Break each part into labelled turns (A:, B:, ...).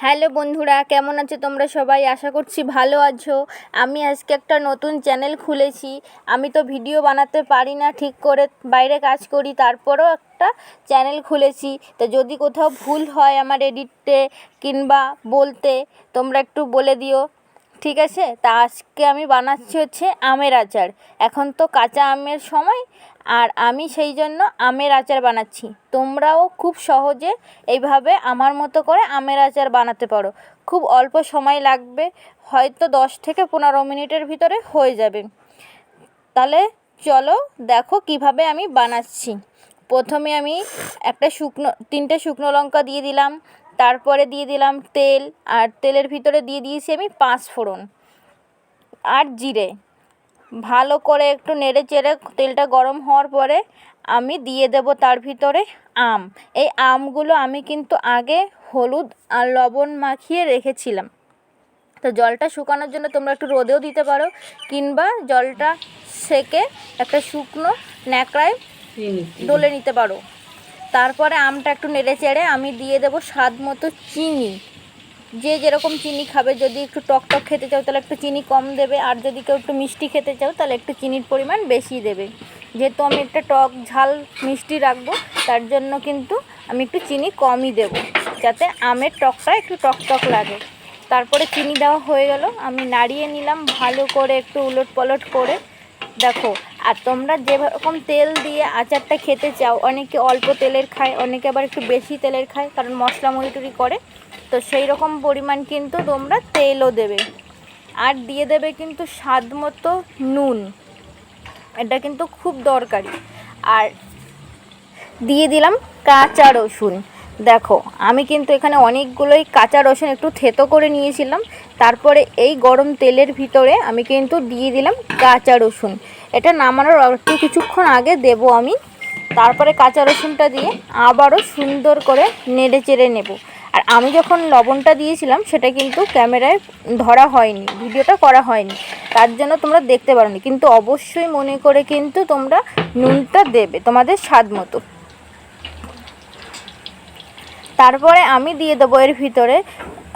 A: Hello বন্ধুরা, কেমন আছো তোমরা সবাই? আশা করছি ভালো আছো। আমি আজকে একটা নতুন চ্যানেল খুলেছি। আমি তো ভিডিও বানাতে পারি না, ঠিক করে বাইরে কাজ করি, তারপরও একটা চ্যানেল খুলেছি। তো যদি কোথাও ভুল হয় আমার এডিটে কিংবা বলতে, তোমরা একটু বলে দিও। ঠিক আছে? তা আজকে আমি বানাচ্ছি হচ্ছে আমের আচার। এখন তো কাঁচা আমের সময়, আর আমি সেই জন্য আমের আচার বানাচ্ছি। তোমরাও খুব সহজে এইভাবে আমার মতো করে আমের আচার বানাতে পারো। খুব অল্প সময় লাগবে, হয়তো দশ থেকে পনেরো মিনিটের ভিতরে হয়ে যাবে। তাহলে চলো দেখো কীভাবে আমি বানাচ্ছি। প্রথমে আমি একটা শুকনো, তিনটে শুকনো লঙ্কা দিয়ে দিলাম। তারপরে দিয়ে দিলাম তেল আর তেলের ভিতরে দিয়ে দিয়েছি আমি পাঁচ ফোড়ন আর জিরে। ভালো করে একটু নেড়ে চেড়ে তেলটা গরম হওয়ার পরে আমি দিয়ে দেব তার ভিতরে আম। এই আমগুলো আমি কিন্তু আগে হলুদ আর লবণ মাখিয়ে রেখেছিলাম। তো জলটা শুকানোর জন্য তোমরা একটু রোদেও দিতে পারো কিংবা জলটা সেকে একটা শুকনো ন্যাকড়ায় ডলে নিতে পারো। তারপরে আমটা একটু নেড়ে চেড়ে আমি দিয়ে দেবো স্বাদ মতো চিনি। যে যেরকম চিনি খাবে, যদি একটু টক টক খেতে চাও তাহলে একটু চিনি কম দেবে, আর যদি কেউ একটু মিষ্টি খেতে চাও তাহলে একটু চিনির পরিমাণ বেশি দেবে। যেহেতু আমি একটা টক ঝাল মিষ্টি রাখব, তার জন্য কিন্তু আমি একটু চিনি কমই দেব, যাতে আমের টকটা একটু টক টক লাগে। তারপরে চিনি দেওয়া হয়ে গেল, আমি নাড়িয়ে নিলাম ভালো করে একটু উলট পলট করে। দেখো আর তোমরা যেরকম তেল দিয়ে আচারটা খেতে চাও, অনেকে অল্প তেলের খায়, অনেকে আবার একটু বেশি তেলের খায়, কারণ মশলা মুড়ি করে, তো সেই রকম পরিমাণ কিন্তু তোমরা তেলও দেবে। আর দিয়ে দেবে কিন্তু স্বাদ মতো নুন, এটা কিন্তু খুব দরকারি। আর দিয়ে দিলাম কাঁচা রসুন। দেখো, আমি কিন্তু এখানে অনেকগুলোই কাঁচা রসুন একটু থেতো করে নিয়েছিলাম, তারপরে এই গরম তেলের ভিতরে আমি কিন্তু দিয়ে দিলাম কাঁচা রসুন। এটা নামানোর একটু কিছুক্ষণ আগে দেব আমি। তারপরে কাঁচা রসুনটা দিয়ে আবারও সুন্দর করে নেড়ে চেড়ে নেব। আর আমি যখন লবণটা দিয়েছিলাম, সেটা কিন্তু ক্যামেরায় ধরা হয়নি, ভিডিওটা করা হয়নি। তার জন্য তোমরা দেখতে পারোনি। কিন্তু অবশ্যই মনে করে কিন্তু তোমরা নুনটা দেবে, তোমাদের স্বাদ মতো। তারপরে আমি দিয়ে দেবো এর ভিতরে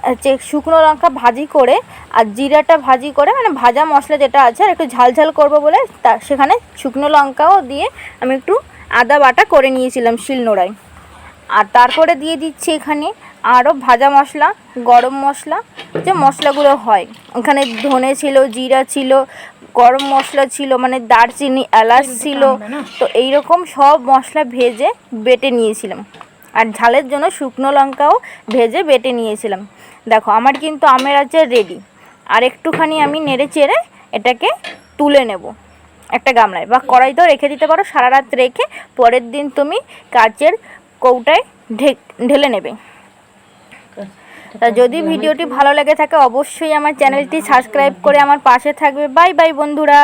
A: হচ্ছে শুকনো লঙ্কা ভাজি করে আর জিরাটা ভাজি করে মানে ভাজা মশলা যেটা আছে আর একটু ঝাল ঝাল করব বলে তা সেখানে শুকনো লঙ্কাও দিয়ে আমি একটু আদা বাটা করে নিয়েছিলাম শিলনোড়ায়। আর তারপরে দিয়ে দিচ্ছি এখানে আরও ভাজা মশলা গরম মশলা যে মশলাগুলো হয়। ওখানে ধনে ছিল জিরা ছিল গরম মশলা ছিল মানে দারচিনি এলাচ ছিল। তো এই রকম সব মশলা ভেজে বেটে নিয়েছিলাম। আর ঝালের জন্য শুকনো লঙ্কাও ভেজে বেটে নিয়েছিলাম। দেখো, আমার কিন্তু আমের আচার রেডি আর একটুখানি আমি নেড়ে চেড়ে এটাকে তুলে নেব একটা গামলায়। বা কড়াইতেও রেখে দিতে পারো, সারা রাত রেখে পরের দিন তুমি কাচের কৌটায় ঢেলে নেবে। তা যদি ভিডিওটি ভালো লেগে থাকে, অবশ্যই আমার চ্যানেলটি সাবস্ক্রাইব করে আমার পাশে থাকবে। বাই বাই বন্ধুরা।